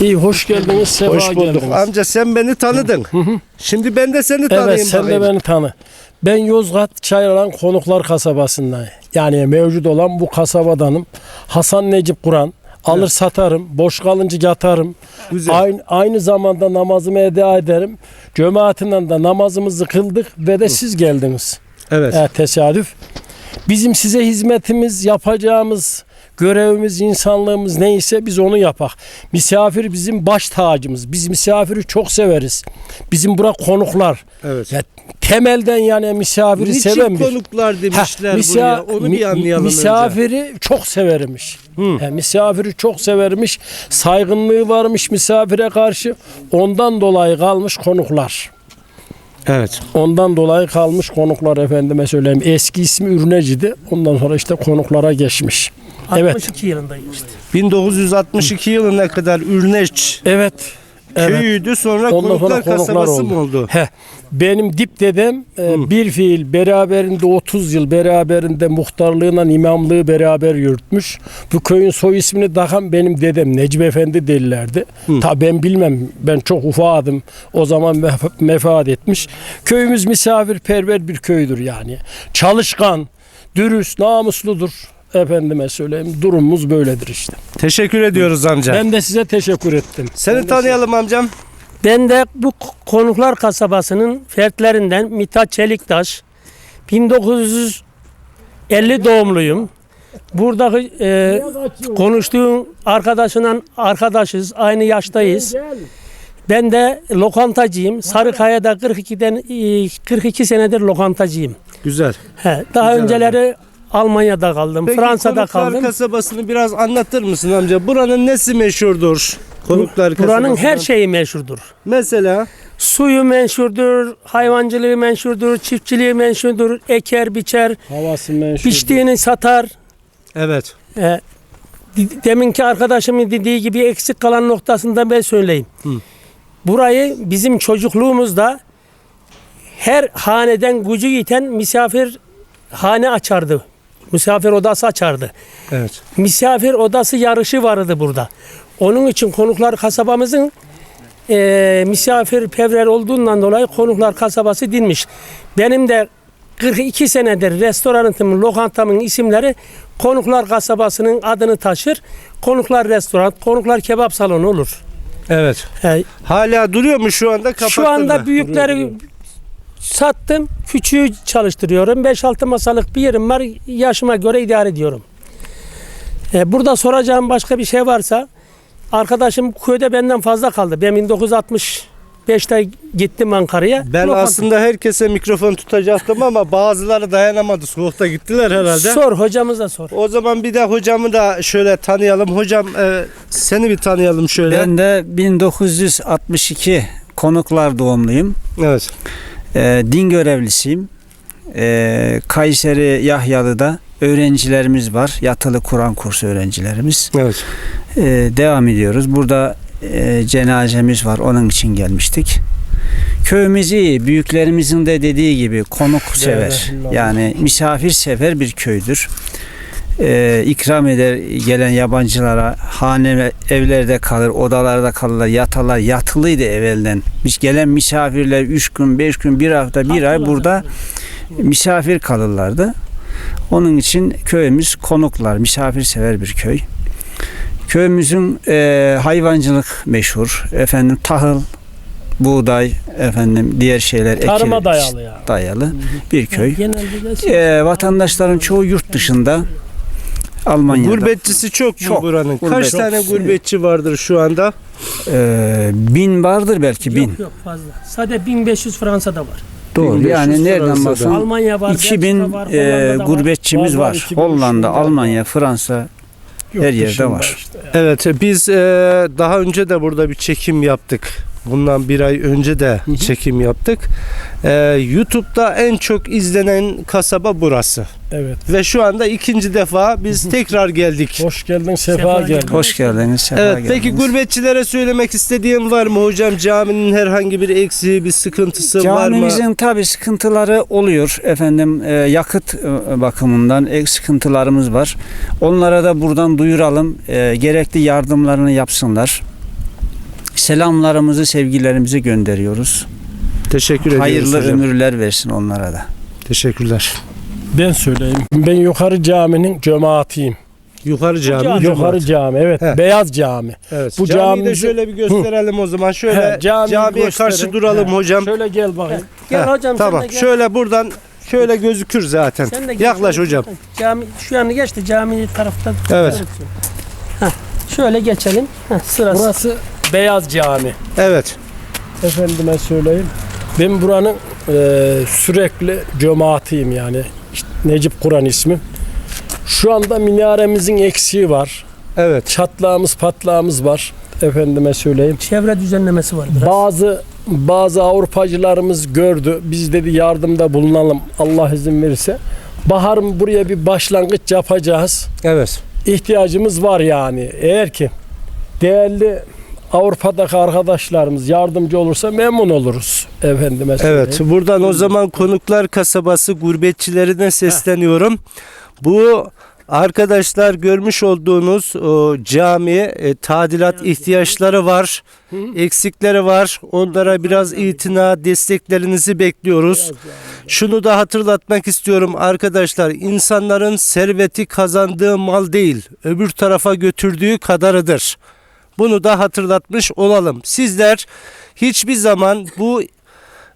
İyi hoş geldiniz. Sefa Hoş bulduk. geldiniz. Amca sen beni tanıdın. Şimdi ben de seni tanıyayım Evet sen de bakayım. beni tanı. Ben Yozgat Çayralan Konuklar kasabasından. Yani mevcut olan bu kasabadanım. Hasan Necip Kur'an. Alır satarım. Boş kalınca yatarım. Güzel. Aynı, aynı zamanda namazımı eda ederim. Cemaatinden de namazımızı kıldık ve de siz geldiniz. Evet. Evet, tesadüf. Bizim size hizmetimiz, yapacağımız görevimiz, insanlığımız neyse biz onu yapak. Misafir bizim baş tacımız. Biz misafiri çok severiz. Bizim bura konuklar. Evet. Ya, temelden yani misafiri Niçin seven bir. konuklar demişler Ha, misa- buraya? Onu mi- bir anlayalım önce. Misafiri çok severmiş. Hı. Ha, misafiri çok severmiş. Saygınlığı varmış misafire karşı. Ondan dolayı kalmış konuklar. Evet. Ondan dolayı kalmış konuklar efendime söyleyeyim. Eski ismi Ürneci'di. Ondan sonra işte konuklara geçmiş. Evet. 62 yılındayım işte. 1962 yılına kadar Ürneç Evet. Evet. köyüydü sonra Ondan sonra konuklar konuklar kasabası mı oldu? He. Benim dip dedem e, bir fiil beraberinde 30 yıl beraberinde muhtarlığıyla imamlığı beraber yürütmüş. Bu köyün soy ismini takan benim dedem Necip Efendi derlerdi. Ta ben bilmem ben çok ufadım. O zaman mef- mefat etmiş. Köyümüz misafirperver bir köydür yani. Çalışkan, dürüst, namusludur. Efendime söyleyeyim durumumuz böyledir işte. Teşekkür ediyoruz amca. Ben de size teşekkür ettim. Seni tanıyalım amcam. Ben de bu Konuklar Kasabası'nın fertlerinden Mithat Çeliktaş. 1950 doğumluyum. Buradaki e, konuştuğum arkadaşından arkadaşız. Aynı yaştayız. Ben de lokantacıyım. Sarıkaya'da 42'den e, 42 senedir lokantacıyım. Güzel. He, daha Güzel önceleri Almanya'da kaldım, Peki Fransa'da Konuklar kaldım. kasabasını biraz anlatır mısın amca? Buranın nesi meşhurdur? Konuklar kasabası. Buranın her şeyi meşhurdur. Mesela Suyu menşurdur, hayvancılığı menşurdur, çiftçiliği menşurdur, eker, biçer, Havası menşur. biçtiğini satar. evet. E, deminki arkadaşımın dediği gibi eksik kalan noktasında ben söyleyeyim. Hı. Burayı bizim çocukluğumuzda her haneden gücü yiten misafir hane açardı. Misafir odası açardı. Evet. Misafir odası yarışı vardı burada. Onun için konuklar kasabamızın e, misafir pevrer olduğundan dolayı konuklar kasabası dinmiş. Benim de 42 senedir restoranımın, lokantamın isimleri konuklar kasabasının adını taşır. Konuklar restoran, konuklar kebap salonu olur. Evet. E, Hala duruyor mu şu anda? Kapattın şu anda mı? büyükleri sattım, küçüğü çalıştırıyorum. 5-6 masalık bir yerim var, yaşıma göre idare ediyorum. E, burada soracağım başka bir şey varsa, arkadaşım köyde benden fazla kaldı. Ben 1965'te gittim Ankara'ya. Ben Lokanta- aslında herkese mikrofon tutacaktım ama bazıları dayanamadı. Soğukta gittiler herhalde. Sor, hocamıza sor. O zaman bir de hocamı da şöyle tanıyalım. Hocam e, seni bir tanıyalım şöyle. Ben de 1962 konuklar doğumluyum. Evet. Ee, din görevlisiyim. Ee, Kayseri Yahyalı'da öğrencilerimiz var. Yatılı Kur'an kursu öğrencilerimiz. Evet. Ee, devam ediyoruz. Burada e, cenazemiz var. Onun için gelmiştik. Köyümüz iyi. Büyüklerimizin de dediği gibi konuk sever. Yani misafir sever bir köydür. Ee, ikram eder gelen yabancılara hane evlerde kalır, odalarda kalırlar, yatarlar. Yatılıydı evvelden. Biz gelen misafirler 3 gün, 5 gün, bir hafta, bir ay burada misafir kalırlardı. Onun için köyümüz konuklar, misafirsever bir köy. Köyümüzün e, hayvancılık meşhur. Efendim tahıl, buğday, efendim diğer şeyler Tarıma dayalı ya. dayalı bir köy. E, vatandaşların çoğu yurt dışında Almanya'da. Gurbetçisi çok mu Çok. buranın? Kaç Gurbet- tane çok. gurbetçi vardır şu anda? E, bin vardır belki bin. Yok yok fazla. Sadece 1500 Fransa'da var. Doğru. 1500 Yani nereden Fransa'da. baksan Almanya var, 2000 Belçika var, e, gurbetçimiz Var, var, var. 2000 Hollanda. Almanya, Fransa Yok, Her yerde var. işte. Evet biz e, daha önce de burada bir çekim yaptık. Bundan bir ay önce de çekim yaptık. E, YouTube'da en çok izlenen kasaba burası. Evet. Ve şu anda ikinci defa biz tekrar geldik. Hoş geldin, sefa, Sefa geldin. Hoş geldiniz. sefa Evet peki geldiniz. gurbetçilere söylemek istediğin var mı hocam? Caminin herhangi bir eksiği, bir sıkıntısı var mı? Camimizin tabi sıkıntıları oluyor efendim e, yakıt e, bakımından ek sıkıntılarımız var. Onlara da buradan duyuralım. E, gerekli yardımlarını yapsınlar. Selamlarımızı, sevgilerimizi gönderiyoruz. Teşekkür ediyoruz Hayırlı hocam. ömürler versin onlara da. Teşekkürler. Ben söyleyeyim. Ben yukarı caminin cemaatiyim. Yukarı cami. cami. Yukarı cami evet. He. Beyaz cami. Evet. Bu camiyi de şöyle bir gösterelim o zaman. Şöyle He, camiye gösterelim. karşı duralım He. hocam. Şöyle gel bakayım. Gel Heh, hocam tamam. sen de gel. Şöyle buradan şöyle gözükür zaten. Sen de gel. Yaklaş hocam. Cami şu yanı geç de cami tarafta. Evet. Heh, şöyle geçelim. Heh, sırası. Burası Beyaz Cami. Evet. Efendime söyleyeyim. Ben buranın e, sürekli cemaatiyim yani. İşte Necip Kur'an ismim. Şu anda minaremizin eksiği var. Evet. Çatlağımız patlağımız var. Efendime söyleyeyim. Çevre düzenlemesi var biraz. Bazı bazı Avrupacılarımız gördü. Biz dedi yardımda bulunalım Allah izin verirse. Baharın buraya bir başlangıç yapacağız. Evet. İhtiyacımız var yani. Eğer ki değerli Avrupa'daki arkadaşlarımız yardımcı olursa memnun oluruz. Efendime söyleyeyim. Evet. Buradan o zaman Konuklar Kasabası gurbetçilerine sesleniyorum. Bu arkadaşlar görmüş olduğunuz o cami e, tadilat ihtiyaçları var. Eksikleri var. Onlara biraz itina, desteklerinizi bekliyoruz. Şunu da hatırlatmak istiyorum arkadaşlar. insanların serveti kazandığı mal değil, öbür tarafa götürdüğü kadarıdır. Bunu da hatırlatmış olalım. Sizler hiçbir zaman bu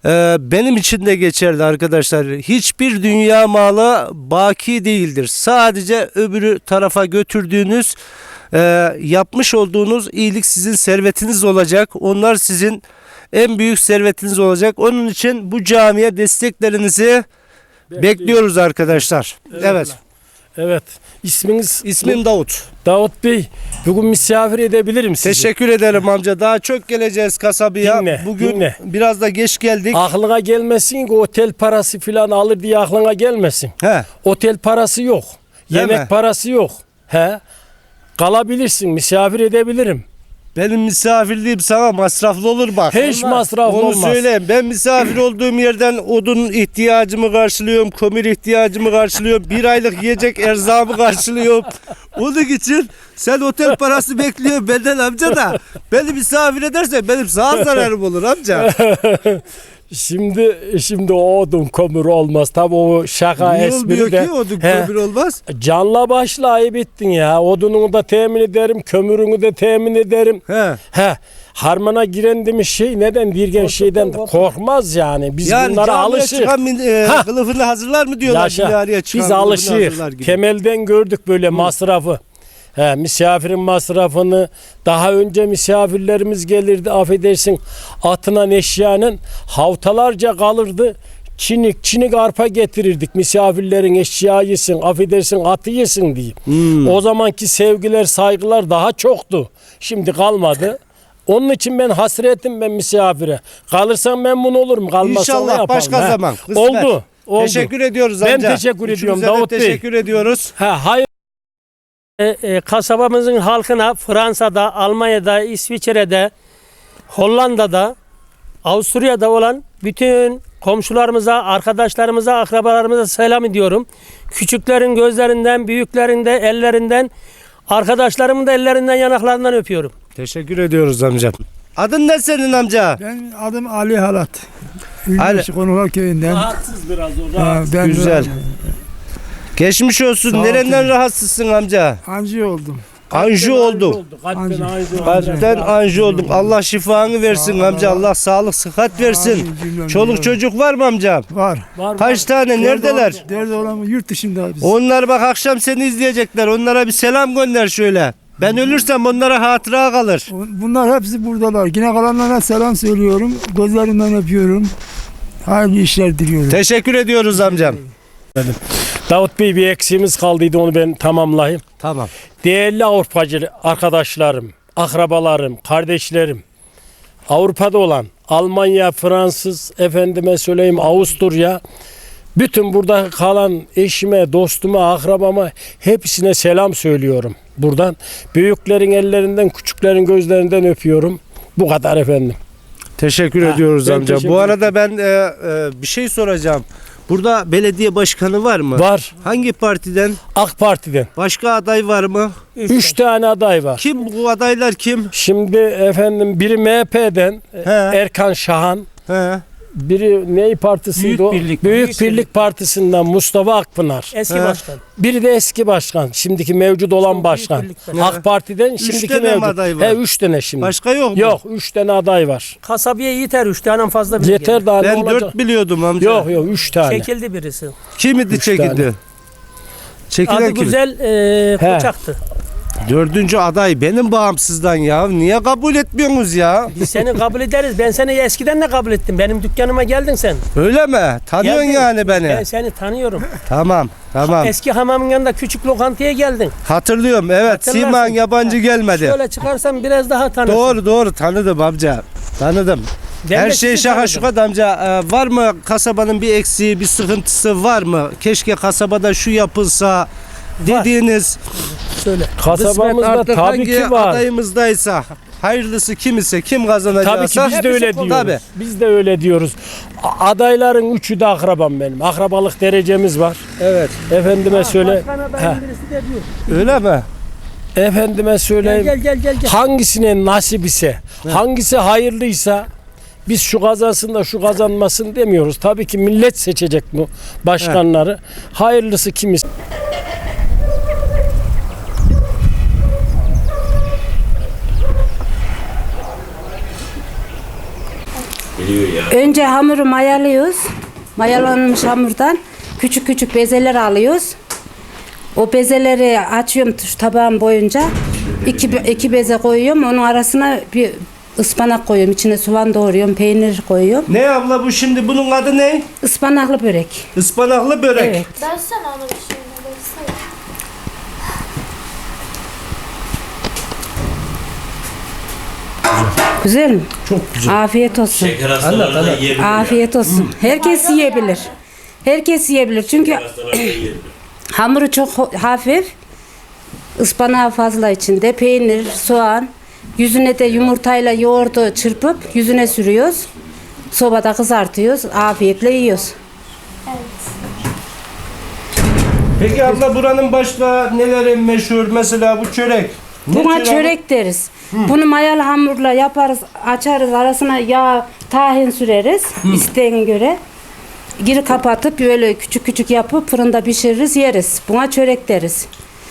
e, benim için de geçerli arkadaşlar. Hiçbir dünya malı baki değildir. Sadece öbürü tarafa götürdüğünüz e, yapmış olduğunuz iyilik sizin servetiniz olacak. Onlar sizin en büyük servetiniz olacak. Onun için bu camiye desteklerinizi bekliyoruz arkadaşlar. Evet. Evet. İsminiz İsmim Davut. Davut Bey. Bugün misafir edebilirim sizi. Teşekkür ederim amca. Daha çok geleceğiz kasabaya. Dinle, Bugün dinle. biraz da geç geldik. Aklına gelmesin ki otel parası falan alır diye aklına gelmesin. He. Otel parası yok. Değil Yemek mi? parası yok. He. Kalabilirsin, misafir edebilirim. Benim misafirliğim sana masraflı olur bak. Hiç masraflı Onu olmaz. söyleyeyim. Ben misafir olduğum yerden odun ihtiyacımı karşılıyorum, kömür ihtiyacımı karşılıyorum, bir aylık yiyecek erzağımı karşılıyorum. Onun için sen otel parası bekliyorsun benden amca da beni misafir edersen benim sağ zararım olur amca. Şimdi şimdi o odun kömür olmaz. Tabi o şaka Niye espri de. ki odun He. kömür olmaz? Canla başla ayıp ettin ya. Odununu da temin ederim, kömürünü de temin ederim. He. He. Harmana giren demiş şey neden dirgen şeyden de korkmaz yani. Biz Yani bunlara camiye alışık. çıkan min, e, Ha. kılıfını hazırlar mı diyorlar Yaşa. minareye çıkan Biz kılıfını hazırlar alışık. gibi. Temelden gördük böyle masrafı. He, misafirin masrafını daha önce misafirlerimiz gelirdi affedersin atına eşyanın havtalarca kalırdı. Çinik çinik arpa getirirdik misafirlerin eşya yesin affedersin atı yesin diye. Hmm. O zamanki sevgiler saygılar daha çoktu. Şimdi kalmadı. Onun için ben hasretim ben misafire. Kalırsam memnun olurum. Kalmazsam ne İnşallah yapalım? başka he? zaman. kısmet. Oldu. Oldu. Teşekkür ediyoruz Ben amca. teşekkür ediyorum Davut Bey. Teşekkür ediyoruz. Ha, hayır. E, e, kasabamızın halkına Fransa'da, Almanya'da, İsviçre'de, Hollanda'da, Avusturya'da olan bütün komşularımıza, arkadaşlarımıza, akrabalarımıza selam ediyorum. Küçüklerin gözlerinden, büyüklerin de ellerinden, arkadaşlarımın da ellerinden, yanaklarından öpüyorum. Teşekkür ediyoruz amca. Adın ne senin amca? Ben adım Ali Halat. Ali- Konular köyünden. Rahatsız biraz o Ha, ben Güzel. Geçmiş olsun. Sağ Nereden rahatsızsın amca? Anji oldum. Anju oldu. Kalpten Anji. anji oldu. Kalpten oldum. Allah şifanı versin Sağ ol. amca. Allah sağlık sıhhat versin. Cümlemize. Çoluk çocuk var mı amcam? var. Var, Kaç tane? Neredeler? Dört olan yurt dışında biz. Onlar bak akşam seni izleyecekler. Onlara bir selam gönder şöyle. Ben ölürsem onlara hatıra kalır. Bunlar hepsi buradalar. Yine kalanlara selam söylüyorum. Gözlerinden öpüyorum. Hayırlı işler diliyorum. Teşekkür ediyoruz amcam. Davut Bey bir eksiğimiz kaldıydı onu ben tamamlayayım. Tamam. Değerli Avrupacı arkadaşlarım, akrabalarım, kardeşlerim, Avrupa'da olan Almanya, Fransız, efendime söyleyeyim Avusturya, bütün burada kalan eşime, dostuma, akrabama hepsine selam söylüyorum. Buradan büyüklerin ellerinden, küçüklerin gözlerinden öpüyorum. Bu kadar efendim. Teşekkür Ha, ediyoruz amca. teşekkür Bu arada ben e, e, bir şey soracağım. Burada belediye başkanı var mı? Var. Hangi partiden? AK Parti'den. Başka aday var mı? Üç tane aday var. Kim bu adaylar kim? Şimdi efendim biri MHP'den He. Erkan Şahan, He. Biri ney partisiydi Büyük o? Birlik. Büyük Büyük Birlik Partisi'nden Mustafa Akpınar. Eski He. başkan. Biri de eski başkan, şimdiki mevcut olan Büyük başkan. AK Parti'den şimdiki tane mevcut. aday var? He üç tane şimdi. Başka yok mu? Yok üç tane aday var. Kasabaya yeter üç tane fazla bile Yeter daha ne Ben olacak? dört biliyordum amca. Yok yok üç tane. Çekildi birisi. Kim idi Üç çekildi? tane. Çekilen Adı kim? güzel e, He. Koçak'tı. Dördüncü aday benim bağımsızdan ya. Niye kabul etmiyorsunuz ya? Biz seni kabul ederiz. Ben seni eskiden de kabul ettim. Benim dükkanıma geldin sen. Öyle mi? Tanıyorsun Geldin. yani beni. Ben seni tanıyorum. Tamam. Tamam. Eski hamamın yanında küçük lokantaya geldin. Hatırlıyorum. Evet. Hatırlarsın. Siman yabancı gelmedi. Şöyle çıkarsan biraz daha tanırsın. Doğru doğru tanıdım amca. Tanıdım. Ben Her de şey sizi şaka tanıdım. şukat amca. Ee, var mı kasabanın bir eksiği, bir sıkıntısı var mı? Keşke kasabada şu yapılsa dediğiniz Söyle. Kasabamızda tabii ki var. adayımızdaysa hayırlısı kim ise kim Tabii kazanacaksa ki biz de öyle diyoruz. Tabii. Biz de öyle diyoruz. A- Adayların üçü de akrabam benim. Akrabalık derecemiz var. Evet. Efendime söyle. Heh. Öyle mi? Efendime söyleyeyim. gel gel gel. gel. Hangisine nasip ise, hangisi hayırlıysa biz şu kazansın da şu kazanmasın demiyoruz. Tabii ki millet seçecek bu başkanları. Hayırlısı kimisi. Önce hamuru mayalıyoruz. Mayalanmış hamurdan küçük küçük bezeler alıyoruz. O bezeleri açıyorum şu tabağın boyunca. İki, iki beze koyuyorum. Onun arasına bir ıspanak koyuyorum. İçine soğan doğruyorum. Peynir koyuyorum. Ne abla bu şimdi bunun adı ne? Ispanaklı börek. Ispanaklı börek. Evet. Versene ona bir şeyini versene. Güzel mi? Çok güzel. Afiyet olsun. Şeker hastalarına yiyebilir. Afiyet olsun. Herkes yiyebilir. Herkes yiyebilir. Çünkü yiyebilir. Hamuru çok ho- hafif. Ispanağı fazla içinde. Peynir, soğan. Yüzüne de yumurtayla yoğurdu çırpıp yüzüne sürüyoruz. Sobada kızartıyoruz. Afiyetle yiyoruz. Peki abla buranın başka neleri meşhur? Mesela bu çörek. Buna çöreği? çörek deriz. Bunu mayalı hamurla yaparız, açarız, arasına yağ, tahin süreriz isteğine göre. Geri kapatıp böyle küçük küçük yapıp fırında pişiririz, yeriz. Buna çörek deriz.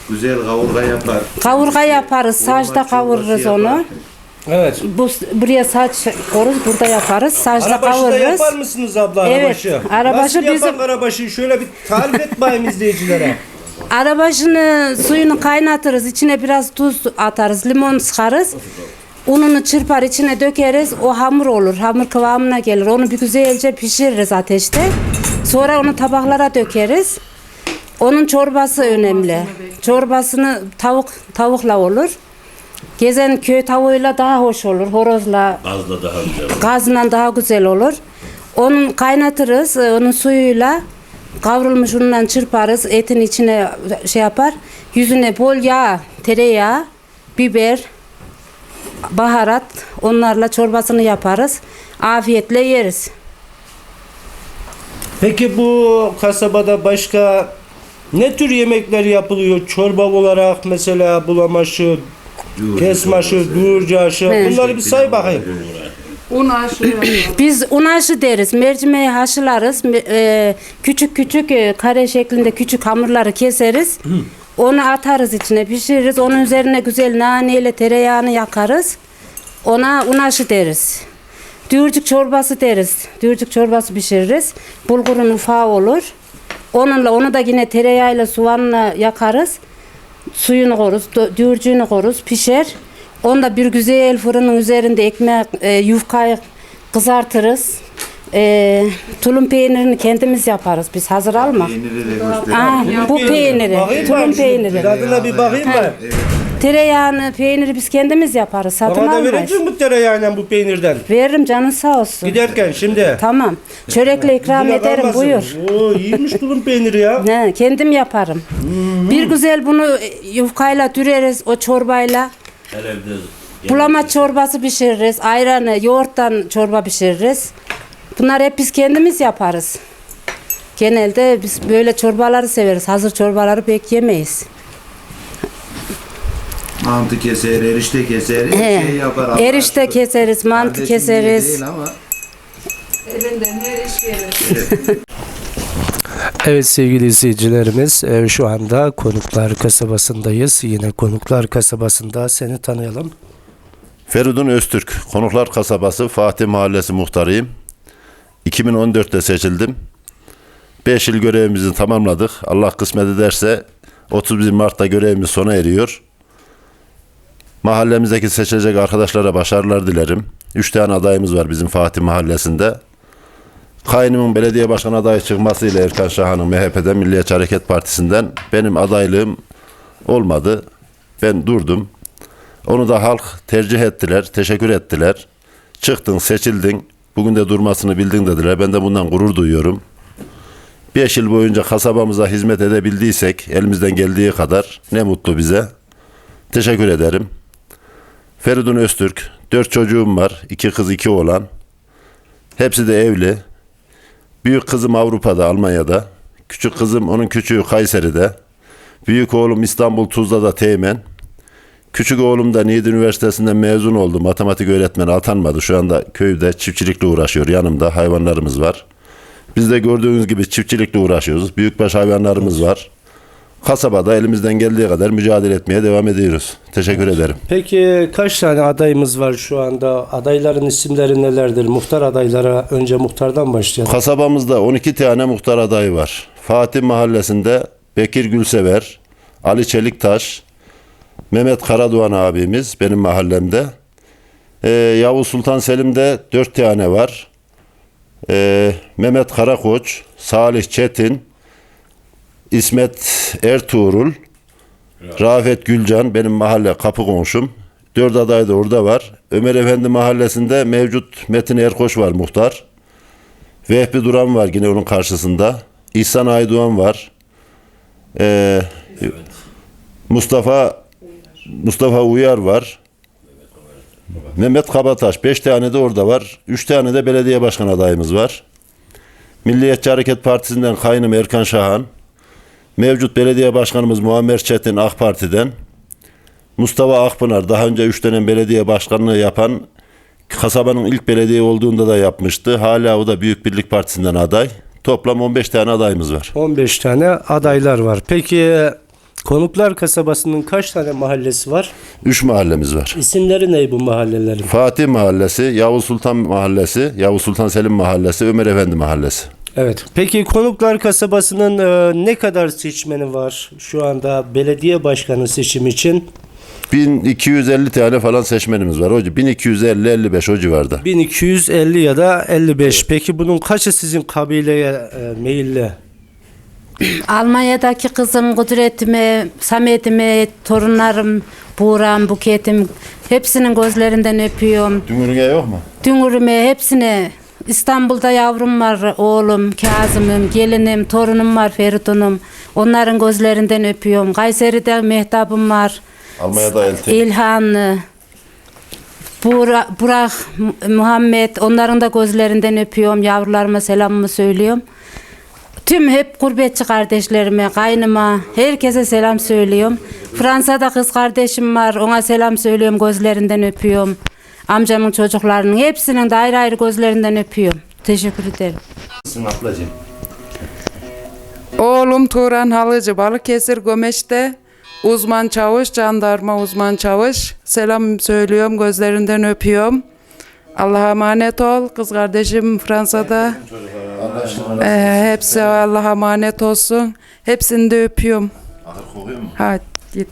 Güzel kavurga yapar. Kavurga yaparız, saçta kavururuz onu. Evet. Bu buraya saç koruz, burada yaparız. Arabaşı da kavururuz. yapar mısınız abla Evet, arabaşı? arabaşı Nasıl bizim- yapan arabaşı? Şöyle bir tarif et bayım izleyicilere. Arabaşını suyunu kaynatırız, içine biraz tuz atarız, limon sıkarız. Ununu çırpar içine dökeriz. O hamur olur. Hamur kıvamına gelir. Onu bir güzelce pişiririz ateşte. Sonra onu tabaklara dökeriz. Onun çorbası önemli. Çorbasını tavuk tavukla olur. Gezen köy tavuğuyla daha hoş olur. Horozla, Az da daha güzel. gazla daha güzel olur. Onu kaynatırız. e, Onun suyuyla kavrulmuş unundan çırparız. Etin içine şey yapar. Yüzüne bol yağ, tereyağı, biber, baharat onlarla çorbasını yaparız. Afiyetle yeriz. Peki bu kasabada başka ne tür yemekler yapılıyor? Çorba olarak mesela bulamaşı, kesmaşı, duurcaşı. Evet. Bunları bir say bakayım. Biz un aşı deriz. Mercimeği haşlarız. E, küçük küçük e, kare şeklinde küçük hamurları keseriz. Onu atarız içine pişiririz. Onun üzerine güzel naneyle tereyağını yakarız. Ona un aşı deriz. Düğürcük çorbası deriz. Düğürcük çorbası pişiririz. Bulgurun ufağı olur. Onunla onu da yine tereyağıyla soğanla yakarız. Suyunu koruz, düğürcüğünü koruz, pişer. Onu da bir güzel fırının üzerinde ekmek, e, yufkayı kızartırız. E, tulum peynirini kendimiz yaparız biz hazır alma. Aa, bu peyniri, tulum peyniri. Tadına bir bakayım ben. Tereyağını, peyniri biz kendimiz yaparız, satın Bana da almayız. verecek mi tereyağıyla bu peynirden? Veririm canın sağ olsun. Giderken şimdi. Tamam. Çörekle ikram Yine ederim kalmasın. buyur. Oo, iyiymiş tulum peyniri ya. He, kendim yaparım. Bir güzel bunu e, yufkayla düreriz o çorbayla. Her evde Bulamaç çorbası pişiririz. Ayranı, yoğurttan çorba pişiririz. Bunlar hep biz kendimiz yaparız. Genelde biz böyle çorbaları severiz. Hazır çorbaları pek yemeyiz. Mantı keser, erişte keser, her He. şey yapar. Allah Erişte aşkına. keseriz, mantı Kardeşim diye keseriz. Değil ama Evet sevgili izleyicilerimiz e, şu anda Konuklar Kasabası'ndayız. Yine Konuklar Kasabası'nda seni tanıyalım. Feridun Öztürk, Konuklar Kasabası Fatih Mahallesi muhtarıyım. 2014'te seçildim. 5 yıl görevimizi tamamladık. Allah kısmet ederse 31 Mart'ta görevimiz sona eriyor. Mahallemizdeki seçilecek arkadaşlara başarılar dilerim. 3 tane adayımız var bizim Fatih Mahallesi'nde. Kaynımın belediye başkan adayı çıkmasıyla Erkan Şahan'ın MHP'den Milliyetçi Hareket Partisi'nden benim adaylığım olmadı. Ben durdum. Onu da halk tercih ettiler, teşekkür ettiler. Çıktın, seçildin, bugün de durmasını bildin dediler. Ben de bundan gurur duyuyorum. 5 yıl boyunca kasabamıza hizmet edebildiysek, elimizden geldiği kadar ne mutlu bize. Teşekkür ederim. Feridun Öztürk, 4 çocuğum var, 2 kız, 2 oğlan. Hepsi de evli. Büyük kızım Avrupa'da, Almanya'da. Küçük kızım, onun küçüğü Kayseri'de. Büyük oğlum İstanbul Tuzla'da Teğmen. Küçük oğlum da Niğde Üniversitesi'nden mezun oldu. Matematik öğretmeni atanmadı. Şu anda köyde çiftçilikle uğraşıyor. Yanımda hayvanlarımız var. Biz de gördüğünüz gibi çiftçilikle uğraşıyoruz. Büyükbaş hayvanlarımız var. Kasabada elimizden geldiği kadar mücadele etmeye devam ediyoruz. Teşekkür ederim. Peki kaç tane adayımız var şu anda? Adayların isimleri nelerdir? Muhtar adaylara önce muhtardan başlayalım. Kasabamızda 12 tane muhtar adayı var. Fatih Mahallesi'nde Bekir Gülsever, Ali Çeliktaş, Mehmet Karadoğan abimiz benim mahallemde. Ee, Yavuz Sultan Selim'de 4 tane var. Ee, Mehmet Karakoç, Salih Çetin, İsmet Ertuğrul, Rafet Gülcan benim mahalle kapı komşum. Dört aday da orada var. Ömer Efendi mahallesinde mevcut Metin Erkoç var muhtar. Vehbi Duran var yine onun karşısında. İhsan Aydoğan var. Ee, Mustafa Mustafa Uyar var. Mehmet Kabataş. Beş tane de orada var. Üç tane de belediye başkan adayımız var. Milliyetçi Hareket Partisi'nden kaynım Erkan Şahan. Mevcut belediye başkanımız Muammer Çetin AK Parti'den. Mustafa Akpınar daha önce üç dönem belediye başkanlığı yapan kasabanın ilk belediye olduğunda da yapmıştı. Hala o da Büyük Birlik Partisi'nden aday. Toplam 15 tane adayımız var. 15 tane adaylar var. Peki Konuklar Kasabası'nın kaç tane mahallesi var? 3 mahallemiz var. İsimleri ne bu mahallelerin? Fatih Mahallesi, Yavuz Sultan Mahallesi, Yavuz Sultan Selim Mahallesi, Ömer Efendi Mahallesi. Evet. Peki Konuklar Kasabası'nın e, ne kadar seçmeni var şu anda belediye başkanı seçim için? 1250 tane falan seçmenimiz var. Hoca 1250-55 o civarda. 1250 ya da 55. Peki bunun kaçı sizin kabileye e, meyilli? Almanya'daki kızım, Kudret'ime, Samet'ime, torunlarım, Buğra'm, Buket'im hepsinin gözlerinden öpüyorum. Dümürüne yok mu? Dünürüme hepsine İstanbul'da yavrum var, oğlum, Kazım'ım, gelinim, torunum var, Feridun'um. Onların gözlerinden öpüyorum. Kayseri'de Mehtap'ım var, Almanya'da elti. İlhanlı, Burak, Burak, Muhammed. Onların da gözlerinden öpüyorum. Yavrularıma selamımı söylüyorum. Tüm hep gurbetçi kardeşlerime, kaynıma, herkese selam söylüyorum. Fransa'da kız kardeşim var, ona selam söylüyorum, gözlerinden öpüyorum. Amcamın çocuklarının hepsinin de ayrı ayrı gözlerinden öpüyorum. Teşekkür ederim. ablacığım. Oğlum Turan Halıcı Balıkesir Gömeç'te uzman çavuş, jandarma uzman çavuş. Selam söylüyorum, gözlerinden öpüyorum. Allah'a emanet ol. Kız kardeşim Fransa'da. Ee, hepsi Allah'a emanet olsun. Hepsini de öpüyorum. Ahır kokuyor mu? Hadi git.